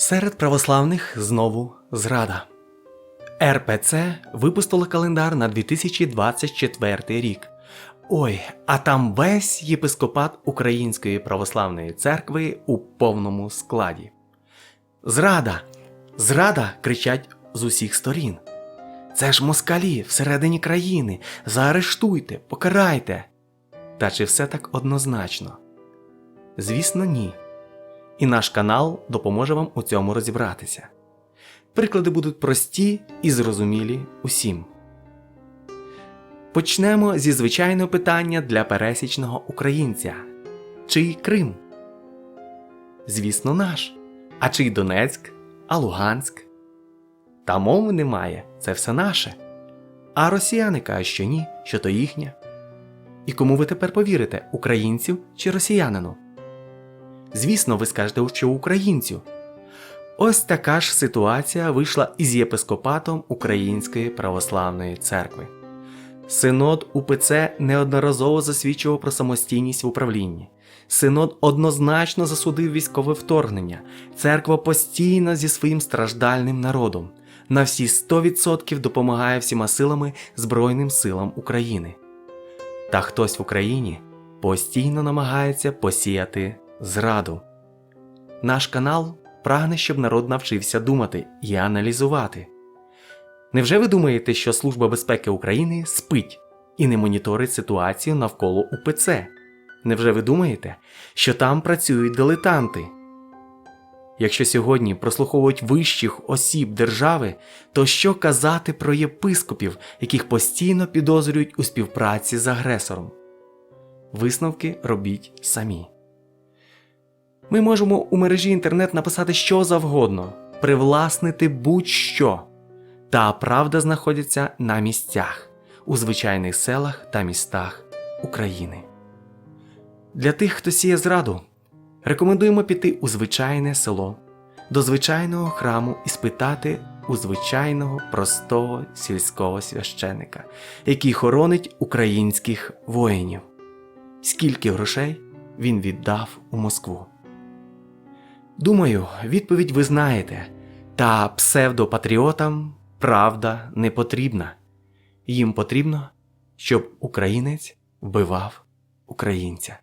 Серед православних знову зрада. РПЦ випустила календар на 2024 рік. Ой, а там весь єпископат Української православної церкви у повному складі. Зрада! Зрада! кричать з усіх сторін. Це ж москалі всередині країни. Заарештуйте, покарайте. Та чи все так однозначно? Звісно, ні. І наш канал допоможе вам у цьому розібратися. Приклади будуть прості і зрозумілі усім. Почнемо зі звичайного питання для пересічного українця: чий Крим? Звісно, наш. А чий Донецьк, а Луганськ? Та мови немає, це все наше. А росіяни кажуть, що ні, що то їхнє. І кому ви тепер повірите, українцю чи росіянину? Звісно, ви скажете, що українцю. Ось така ж ситуація вийшла із єпископатом Української православної церкви. Синод УПЦ неодноразово засвідчував про самостійність в управлінні. Синод однозначно засудив військове вторгнення. Церква постійно зі своїм страждальним народом на всі 100% допомагає всіма силами Збройним силам України. Та хтось в Україні постійно намагається посіяти зраду. Наш канал прагне, щоб народ навчився думати і аналізувати. Невже ви думаєте, що Служба безпеки України спить і не моніторить ситуацію навколо УПЦ? Невже ви думаєте, що там працюють дилетанти? Якщо сьогодні прослуховують вищих осіб держави, то що казати про єпископів, яких постійно підозрюють у співпраці з агресором? Висновки робіть самі. Ми можемо у мережі інтернет написати що завгодно, привласнити будь-що. Та правда знаходиться на місцях, у звичайних селах та містах України. Для тих, хто сіє зраду, рекомендуємо піти у звичайне село, до звичайного храму і спитати у звичайного простого сільського священика, який хоронить українських воїнів, скільки грошей він віддав у Москву. Думаю, відповідь ви знаєте, та псевдопатріотам правда не потрібна. Їм потрібно, щоб українець вбивав українця.